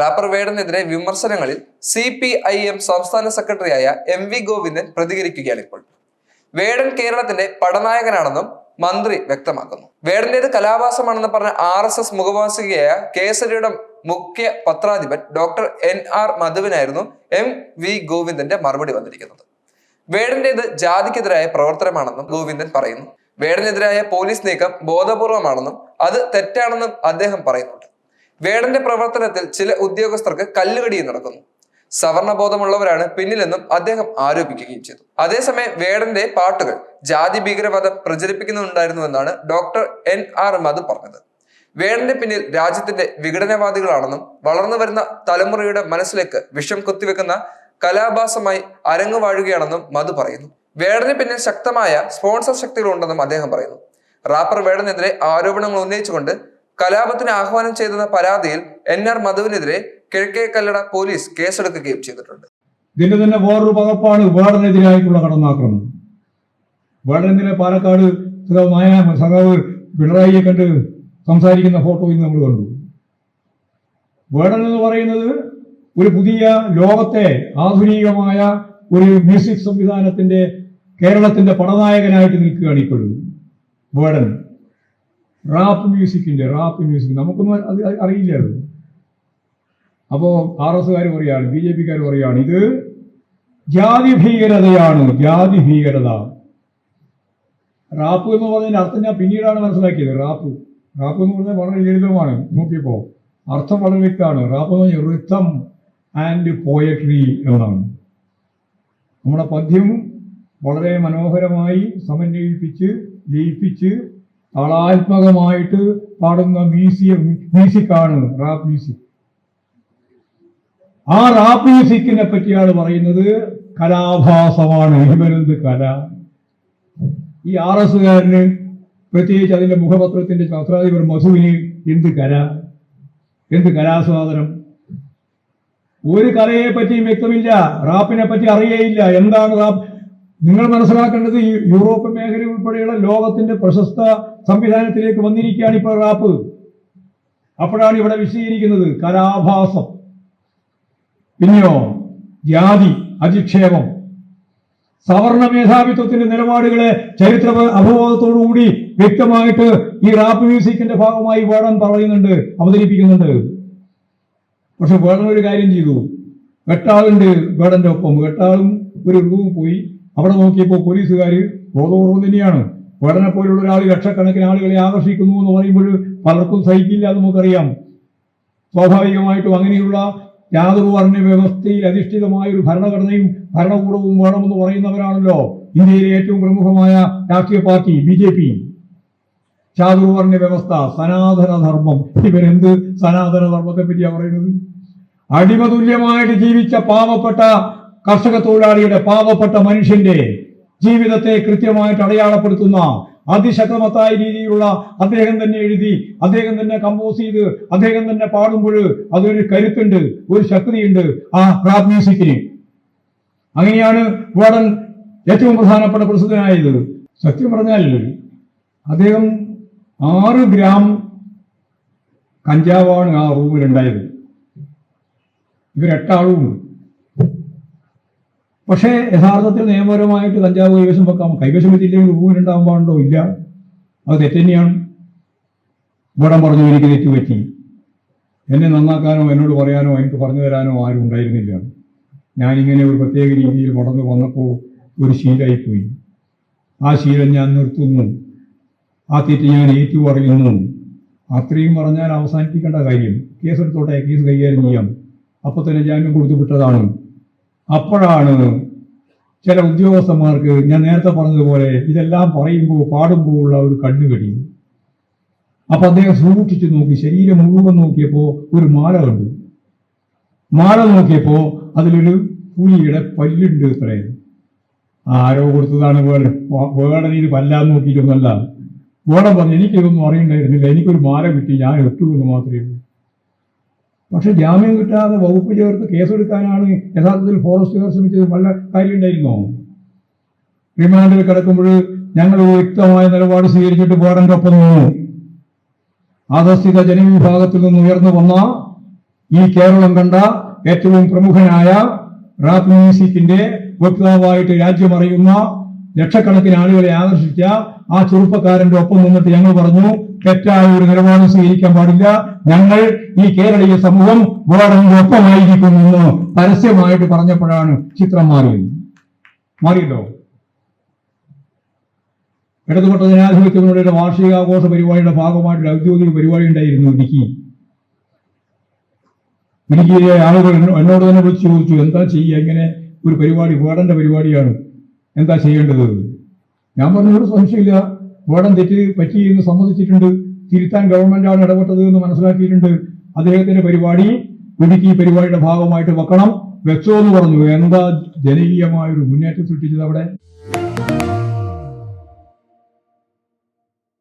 Wrapper വേടനെതിരെ വിമർശനങ്ങളിൽ C P I M സംസ്ഥാന സെക്രട്ടറിയായ എം വി ഗോവിന്ദൻ പ്രതികരിക്കുകയാണ് ഇപ്പോൾ. വേടൻ കേരളത്തിന്റെ പടനായകനാണെന്നും മന്ത്രി വ്യക്തമാക്കുന്നു. വേടന്റേത് കലാവാസമാണെന്ന് പറഞ്ഞ ആർ എസ് എസ് മുഖവാസികയായ കേസരിയുടെ മുഖ്യ പത്രാധിപൻ ഡോക്ടർ എൻ ആർ മധുവിനായിരുന്നു എം വി ഗോവിന്ദന്റെ മറുപടി വന്നിരിക്കുന്നത്. വേടന്റേത് ജാതിക്കെതിരായ പ്രവർത്തനമാണെന്നും ഗോവിന്ദൻ പറയുന്നു. വേടനെതിരായ പോലീസ് നീക്കം ബോധപൂർവമാണെന്നും അത് തെറ്റാണെന്നും അദ്ദേഹം പറയുന്നുണ്ട്. വേടന്റെ പ്രവർത്തനത്തിൽ ചില ഉദ്യോഗസ്ഥർക്ക് കല്ലുകടിയും നടക്കുന്നു. സവർണബോധമുള്ളവരാണ് പിന്നിലെന്നും അദ്ദേഹം ആരോപിക്കുകയും ചെയ്തു. അതേസമയം വേടന്റെ പാട്ടുകൾ ജാതി ഭീകരവാദം പ്രചരിപ്പിക്കുന്നുണ്ടായിരുന്നുവെന്നാണ് ഡോക്ടർ എൻ ആർ മധു പറഞ്ഞത്. വേടന്റെ പിന്നിൽ രാജ്യത്തിന്റെ വിഘടനവാദികളാണെന്നും വളർന്നു വരുന്ന തലമുറയുടെ മനസ്സിലേക്ക് വിഷം കുത്തിവെക്കുന്ന കലാഭാസമായി അരങ്ങു വാഴുകയാണെന്നും മധു പറയുന്നു. വേടന് പിന്നിൽ ശക്തമായ സ്പോൺസർ ശക്തികളുണ്ടെന്നും അദ്ദേഹം പറയുന്നു. റാപ്പർ വേടനെതിരെ ആരോപണങ്ങൾ ഉന്നയിച്ചുകൊണ്ട് കലാപത്തിന് ആഹ്വാനം ചെയ്തെന്ന പരാതിയിൽ എൻ ആർ മധുവിനെതിരെ കിഴക്കേ കല്ലട പോലീസ് കേസെടുക്കുകയും ചെയ്തിട്ടുണ്ട്. ഇതിന്റെ തന്നെ വേറൊരു പകപ്പാണ് വേടനെതിരായിട്ടുള്ള കടന്നാക്രമണം. വേടനെതിരെ പാലക്കാട് മായ സഖാവ് പിണറായിയെ കണ്ട് സംസാരിക്കുന്ന ഫോട്ടോ ഇന്ന് നമ്മൾ കണ്ടു. വേടൻ എന്ന് പറയുന്നത് ഒരു പുതിയ ലോകത്തെ ആധുനികമായ ഒരു മ്യൂസിക് സംവിധാനത്തിന്റെ കേരളത്തിന്റെ പടനായകനായിട്ട് നിൽക്കുകയാണ് ഇപ്പോഴും വേടൻ റാപ്പ് മ്യൂസിക്കിന്റെ റാപ്പ് മ്യൂസിക് നമുക്കൊന്നും അത് അറിയില്ല അത് അപ്പോ ആർ എസ്കാർ പറയാണ് ബി ജെ പിക്കാർ പറയാണ് ഇത് ജാതി ഭീകരതയാണ് ജാതി ഭീകരത. റാപ്പ് എന്ന് പറഞ്ഞതിന്റെ അർത്ഥം ഞാൻ പിന്നീടാണ് മനസ്സിലാക്കിയത് റാപ്പ് റാപ്പ് എന്ന് പറഞ്ഞാൽ വളരെ ലളിതമാണ്. നോക്കിയപ്പോ അർത്ഥം വളരെ വ്യക്തമാണ്. റാപ്പ് എന്ന് പറഞ്ഞാൽ റിത്തം ആൻഡ് പോയട്രി എന്നാണ്. നമ്മുടെ പദ്യം വളരെ മനോഹരമായി സമന്വയിപ്പിച്ച് ലയിപ്പിച്ച് താളാത്മകമായിട്ട് പാടുന്ന മ്യൂസിയം മ്യൂസിക്കാണ് റാപ്പ് മ്യൂസിക് ആ റാപ്പ് മ്യൂസിക്കിനെ പറ്റിയാണ് പറയുന്നത് കലാഭാസമാണ് ഇവരെന്ത് കല. ഈ ആർ എസ്സുകാരന് പ്രത്യേകിച്ച് അതിന്റെ മുഖപത്രത്തിന്റെ ശാസ്ത്രാധിപർ മധുവിന് എന്ത് കല? എന്ത് കലാസ്വാദനം? ഒരു കലയെ പറ്റിയും വ്യക്തമില്ല റാപ്പിനെ പറ്റി അറിയേയില്ല. എന്താണ് റാപ്പ് നിങ്ങൾ മനസ്സിലാക്കേണ്ടത് ഈ യൂറോപ്യൻ മേഖല ഉൾപ്പെടെയുള്ള ലോകത്തിന്റെ പ്രശസ്ത സംവിധാനത്തിലേക്ക് വന്നിരിക്കുകയാണ് ഇപ്പോൾ റാപ്പ്. അപ്പോഴാണ് ഇവിടെ വിശദീകരിക്കുന്നത് കലാഭാസം. പിന്നെയോ ജാതി അധിക്ഷേപം. സവർണ മേധാവിത്വത്തിന്റെ നിലപാടുകളെ ചരിത്ര അവബോധത്തോടുകൂടി വ്യക്തമായിട്ട് ഈ റാപ്പ് മ്യൂസിക്കിന്റെ ഭാഗമായി വേടൻ പറയുന്നുണ്ട് അവതരിപ്പിക്കുന്നുണ്ട്. പക്ഷെ വേടൻ ഒരു കാര്യം ചെയ്തു. വെട്ടാളുണ്ട് വേടന്റെ ഒപ്പം. വെട്ടാളും ഒരു റൂം പോയി. അവിടെ നോക്കിയപ്പോൾ പോലീസുകാർ ബോധപൂർവം തന്നെയാണ്. വേടനെ പോലുള്ള ഒരാൾ ലക്ഷക്കണക്കിന് ആളുകളെ ആകർഷിക്കുന്നു എന്ന് പറയുമ്പോൾ പലർക്കും സഹിക്കില്ല എന്ന് നമുക്കറിയാം. സ്വാഭാവികമായിട്ടും അങ്ങനെയുള്ള യാതൊരു വർണ വ്യവസ്ഥയിൽ അധിഷ്ഠിതമായ ഒരു ഭരണഘടനയും ഭരണകൂടവും വേണമെന്ന് പറയുന്നവരാണല്ലോ ഇന്ത്യയിലെ ഏറ്റവും പ്രമുഖമായ രാഷ്ട്രീയ പാർട്ടി ബി ജെ പി. ചാതുർവർണ വ്യവസ്ഥ സനാതനധർമ്മം. ഇവരെന്ത് സനാതനധർമ്മത്തെ പറ്റിയാണ് പറ്റിയാ പറയുന്നത്? അടിമതുല്യമായിട്ട് ജീവിച്ച പാവപ്പെട്ട കർഷക തൊഴിലാളിയുടെ പാവപ്പെട്ട മനുഷ്യന്റെ ജീവിതത്തെ കൃത്യമായിട്ട് അടയാളപ്പെടുത്തുന്ന അതിശക്തമത്തായ രീതിയിലുള്ള അദ്ദേഹം തന്നെ എഴുതി അദ്ദേഹം തന്നെ കമ്പോസ് ചെയ്ത് അദ്ദേഹം തന്നെ പാടുമ്പോൾ അതൊരു കരുത്തുണ്ട് ഒരു ശക്തിയുണ്ട്. ആ റാപ്പ് മ്യൂസിക്കിന് അങ്ങനെയാണ് വാടൻ ഏറ്റവും പ്രധാനപ്പെട്ട പ്രസിദ്ധനായത്. സത്യം പറഞ്ഞാൽ അദ്ദേഹം ആറ് ഗ്രാം കഞ്ചാവാണ് ആ റൂമിൽ റൂമിലുണ്ടായത്. ഇവരെട്ടാളുമുണ്ട് പക്ഷേ യഥാർത്ഥത്തിൽ നിയമപരമായിട്ട് കഞ്ചാവ് കൈവശം വെക്കാം. കൈവശം വെച്ചില്ലെങ്കിൽ റൂമിലുണ്ടാകാൻ പാടുണ്ടോ? ഇല്ല. അത് തെറ്റന്നെയാണ്. ഇവിടെ പറഞ്ഞു എനിക്ക് തെറ്റുപറ്റി. എന്നെ നന്നാക്കാനോ എന്നോട് പറയാനോ എനിക്ക് പറഞ്ഞു തരാനോ ആരും ഉണ്ടായിരുന്നില്ല. ഞാനിങ്ങനെ ഒരു പ്രത്യേക രീതിയിൽ മുടങ്ങ് വന്നപ്പോൾ ഒരു ശീലമായിപ്പോയി ആ ശീലം ഞാൻ നിർത്തുന്നു. ആ തെറ്റ് ഞാൻ ഏറ്റു പറയുന്നു അത്രയും പറഞ്ഞാൽ അവസാനിപ്പിക്കേണ്ട കാര്യം. കേസെടുത്തോട്ടെ കേസ് കൈകാര്യം ചെയ്യാം. അപ്പോൾ തന്നെ ജാമ്യം കൊടുത്തു വിട്ടതാണ്. അപ്പോഴാണ് ചില ഉദ്യോഗസ്ഥന്മാർക്ക് ഞാൻ നേരത്തെ പറഞ്ഞതുപോലെ ഇതെല്ലാം പറയുമ്പോൾ പാടുമ്പോൾ ഉള്ള ഒരു കണ്ണുകടി അപ്പൊ അദ്ദേഹം സൂക്ഷിച്ചു നോക്കി ശരീരം മുഴുവൻ നോക്കിയപ്പോൾ ഒരു മാല കണ്ടു. മാല നോക്കിയപ്പോ അതിലൊരു പുലിയുടെ പല്ലുണ്ട് ഇത്രയും ആരോ കൊടുത്തതാണ് വേടൻ വേടനീ പല്ലാന്ന് നോക്കിയിട്ടൊന്നല്ല വേടൻ പറഞ്ഞു എനിക്കിതൊന്നും അറിയണ്ടായിരുന്നില്ല. എനിക്കൊരു മാല കിട്ടി. ഞാൻ എത്തുമെന്ന് മാത്രമേ ഉള്ളൂ. പക്ഷെ ജാമ്യം കിട്ടാതെ വകുപ്പ് ചേർത്ത് കേസെടുക്കാനാണ് യഥാർത്ഥത്തിൽ ഫോറസ്റ്റുകാർ ശ്രമിച്ചത് പല കാര്യമുണ്ടായിരുന്നോ റിമാൻഡിൽ കിടക്കുമ്പോൾ ഞങ്ങൾ വ്യക്തമായ നിലപാട് സ്വീകരിച്ചിട്ട് പോരാൻ ഒപ്പം നിന്നു. ജനവിഭാഗത്തിൽ നിന്ന് ഉയർന്നു വന്ന ഈ കേരളം കണ്ട ഏറ്റവും പ്രമുഖനായ റാപ്പ് മ്യൂസിക്കിന്റെ വക്താവായിട്ട് രാജ്യമറിയുന്ന ലക്ഷക്കണക്കിന് ആളുകളെ ആകർഷിച്ച ആ ചെറുപ്പക്കാരന്റെ ഒപ്പം നിന്നിട്ട് ഞങ്ങൾ പറഞ്ഞു തെറ്റായ ഒരു നിലപാട് സ്വീകരിക്കാൻ പാടില്ല. ഞങ്ങൾ ഈ കേരളീയ സമൂഹം വേറെന്റെ ഒപ്പമായിരിക്കുമെന്ന് പരസ്യമായിട്ട് പറഞ്ഞപ്പോഴാണ് ചിത്രം മാറിയത്. മാറിയല്ലോ ഇടതുപെട്ട ജനാധിപത്യ വാർഷികാഘോഷ പരിപാടിയുടെ ഭാഗമായിട്ടൊരു ഔദ്യോഗിക പരിപാടി ഉണ്ടായിരുന്നു ഇടുക്കി. ഇടുക്കിയിലെ ആളുകൾ എന്നോ- എന്നോട് തന്നെ വിളിച്ച് ചോദിച്ചു എന്താ ചെയ്യുക? ഇങ്ങനെ ഒരു പരിപാടി വേടന്റെ പരിപാടിയാണ്. എന്താ ചെയ്യേണ്ടത്? ഞാൻ പറഞ്ഞൊരു സംശയമില്ല. വേടൻ തെറ്റ് പറ്റി എന്ന് സമ്മതിച്ചിട്ടുണ്ട്. തിരുത്താൻ ഗവൺമെന്റാണ് ഇടപെട്ടത് എന്ന് മനസ്സിലാക്കിയിട്ടുണ്ട്. അദ്ദേഹത്തിന്റെ പരിപാടി ഇടുക്കി പരിപാടിയുടെ ഭാഗമായിട്ട് വെക്കണം. വെച്ചോ എന്ന് പറഞ്ഞു. എന്താ ജനകീയമായ ഒരു മുന്നേറ്റം സൃഷ്ടിച്ചത് അവിടെ?